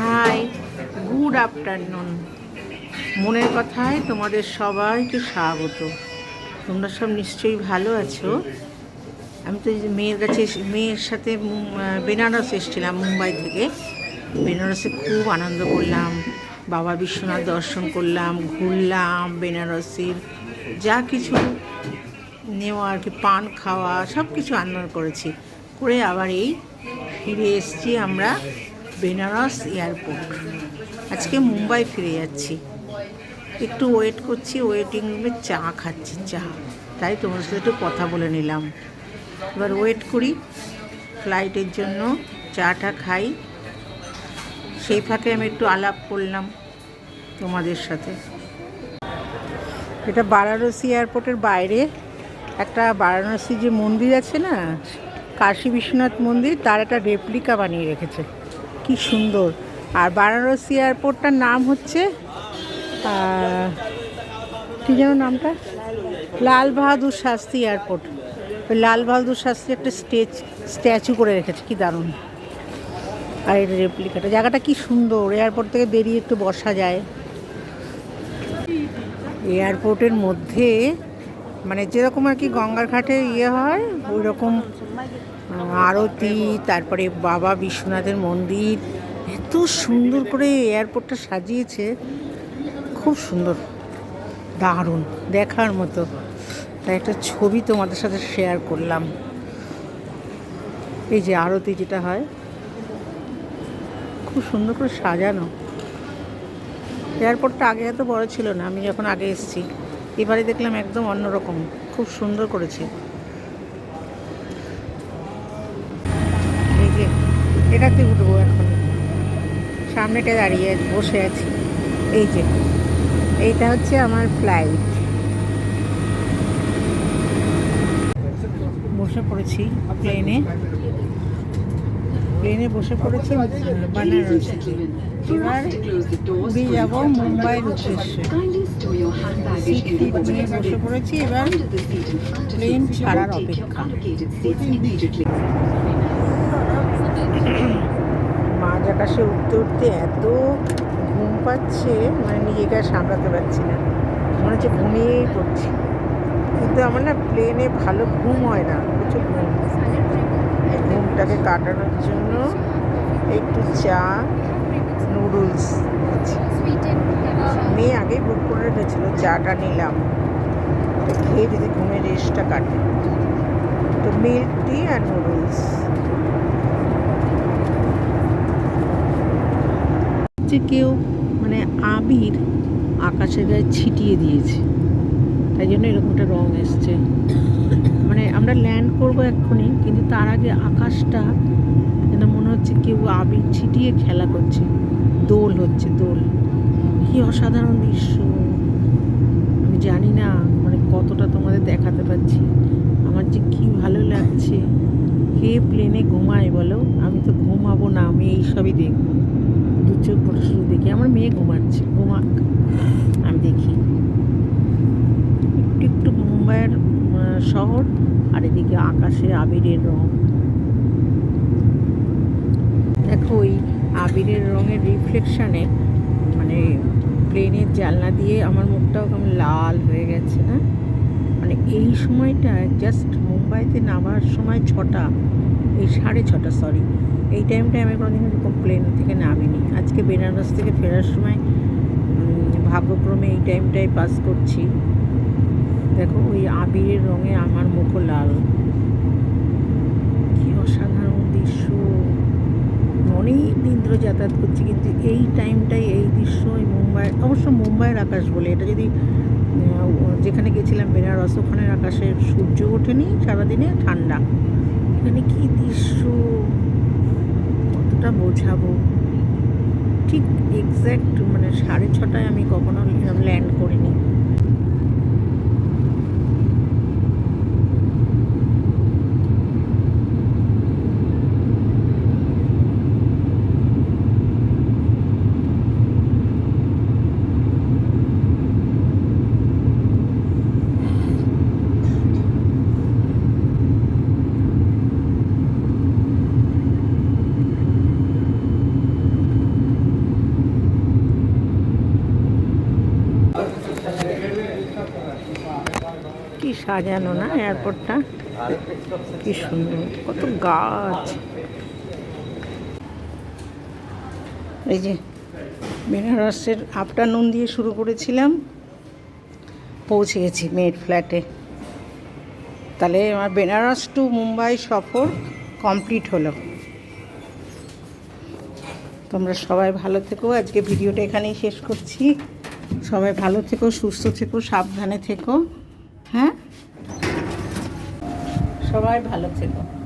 Hi good afternoon. মনের কথায় তোমাদের সবাইকে স্বাগত। তোমরা সব নিশ্চয়ই ভালো আছো? আমি তো মেয়ের কাছে মেয়ের সাথে বেনারস এসেছিলাম মুম্বাই থেকে। বেনারসে খুব আনন্দ করলাম, বাবা বিশ্বনাথ দর্শন করলাম, ঘুরলাম বেনারসের। যা কিছু নেওয়া আর কি, পান খাওয়া সব কিছু আনন্দ করেছি। করে আবার এই ফিরে এসেছি আমরা বেনারস এয়ারপোর্ট। আজকে মুম্বাই ফিরে যাচ্ছি। একটু ওয়েট করছি ওয়েটিং রুমে চা খাচ্ছি, চা। তাই তোমার সাথে একটু কথা বলে নিলাম। এবার ওয়েট করি ফ্লাইটের জন্য চাটা খাই। সেই ফাঁকে আমি একটু আলাপ করলাম তোমাদের সাথে। এটা বারাণসী এয়ারপোর্টের বাইরে। একটা বারাণসী যে মন্দির আছে না, কাশী বিশ্বনাথ মন্দির, তার একটা রেপ্লিকা বানিয়ে রেখেছে। কি সুন্দর। আর বারাণসী এয়ারপোর্টটার নাম হচ্ছে কী যেন নামটা? লাল বাহাদুর শাস্ত্রী এয়ারপোর্ট। ওই লাল বাহাদুর শাস্ত্রী একটা স্টেজ, স্ট্যাচু করে রেখেছে, কি দারুণ। আর এটা রেপ্লিকাটা, জায়গাটা কি সুন্দর, এয়ারপোর্ট থেকে বেরিয়ে একটু বসা যায়। এয়ারপোর্টের মধ্যে মানে যেরকম আর কি গঙ্গার ঘাটে ইয়ে হয় ওই রকম আরতি, তারপরে বাবা বিশ্বনাথের মন্দির, এত সুন্দর করে এয়ারপোর্টটা সাজিয়েছে, খুব সুন্দর, দারুণ, দেখার মতো। তাই একটা ছবি তোমাদের সাথে শেয়ার করলাম। এই যে আরতি যেটা হয়, খুব সুন্দর করে সাজানো। এয়ারপোর্টটা আগে এত বড় ছিল না, আমি যখন আগে এসেছি। এবারে দেখলাম একদম অন্যরকম খুব সুন্দর করেছে। এই যে এটাতে উঠবো এখন? সামনেটা দাঁড়িয়ে বসে আছি। এই যে, এইটা হচ্ছে আমার ফ্লাইট বসে পড়েছি প্লেনে প্লেনে বসে পড়েছি, বানারসিতে। এবার যাব মুম্বাইয়ের পড়েছি, এবার অপেক্ষা। মাঝ আকাশে উঠতে উঠতে এত ঘুম পাচ্ছে মানে নিজেকে আর সামলাতে পারছি না। মনে হচ্ছে ঘুমিয়েই পড়ছি। কিন্তু আমার না প্লেনে ভালো ঘুম হয় না, প্রচুর ঘুম। ঘুমটাকে কাটানোর জন্য একটু চা নুডলস মেয়ে আগেই বুক করে রেখেছিল, চাটা নিলাম। খেয়ে যদি ঘুমের রেস্টটা কাটে। তো মিল্ক টি আর নুডলস যে কেউ মানে আবির আকাশের গায়ে ছিটিয়ে দিয়েছে। তাই জন্য এরকম একটা রং এসছে। মানে আমরা ল্যান্ড করব এক্ষুনি, কিন্তু তার আগে আকাশটা, যেন মনে হচ্ছে কেউ আবির ছিটিয়ে খেলা করছে। দোল হচ্ছে, দোল। কি অসাধারণ দৃশ্য। আমি জানি না মানে কতটা তোমাদের দেখাতে পারছি আমার যে কি ভালো লাগছে। কে প্লেনে ঘুমায় বলো? আমি তো ঘুমাবো না, আমি এই সবই দেখব। দু চোখ শুধু দেখি। আমার মেয়ে ঘুমাচ্ছে, ঘুমাক। আমি দেখি। একটু একটু মুম্বাইয়ের শহর, আর এদিকে আকাশে আবিরের রং। দেখো ওই আবিরের রঙের রিফ্লেকশানে মানে প্লেনের জানলা দিয়ে আমার মুখটাও কেমন লাল হয়ে গেছে, না? মানে এই সময়টা জাস্ট মুম্বাইতে নামার সময় ছটা, এই সাড়ে ছটা সরি এই টাইমটায় আমি কোনোদিন এরকম প্লেন থেকে নামিনি। আজকে বেনারস থেকে ফেরার সময় ভাগ্যক্রমে এই টাইমটাই পাস করছি। দেখো, ওই আবিরের রঙে আমার মুখও লাল। কি অসাধারণ দৃশ্য। অনেক দিন ধরে যাতায়াত করছি, কিন্তু এই টাইমটাই এই দৃশ্য এই মুম্বাই, অবশ্য মুম্বাইয়ের আকাশ বলে। এটা যদি যেখানে গেছিলাম বেনারস, ওখানের আকাশে সূর্য ওঠেনি সারাদিনে, ঠান্ডা। এখানে কি দৃশ্য? কতটা বোঝাবো? ঠিক এক্স্যাক্ট মানে সাড়ে ছটায় আমি কখনো ল্যান্ড করিনি। সাজানো না এয়ারপোর্টটা কি সুন্দর, কত গাছ। এই যে বেনারসের আফটারনুন দিয়ে শুরু করেছিলাম, পৌঁছে গেছি মেয়ের ফ্ল্যাটে তাহলে আমার বেনারস টু মুম্বাই সফর কমপ্লিট হলো। তোমরা সবাই ভালো থেকো, আজকে ভিডিওটা এখানেই শেষ করছি। সবাই ভালো থেকো, সুস্থ থেকো, সাবধানে থেকো হ্যাঁ? সবাই ভালো থেকো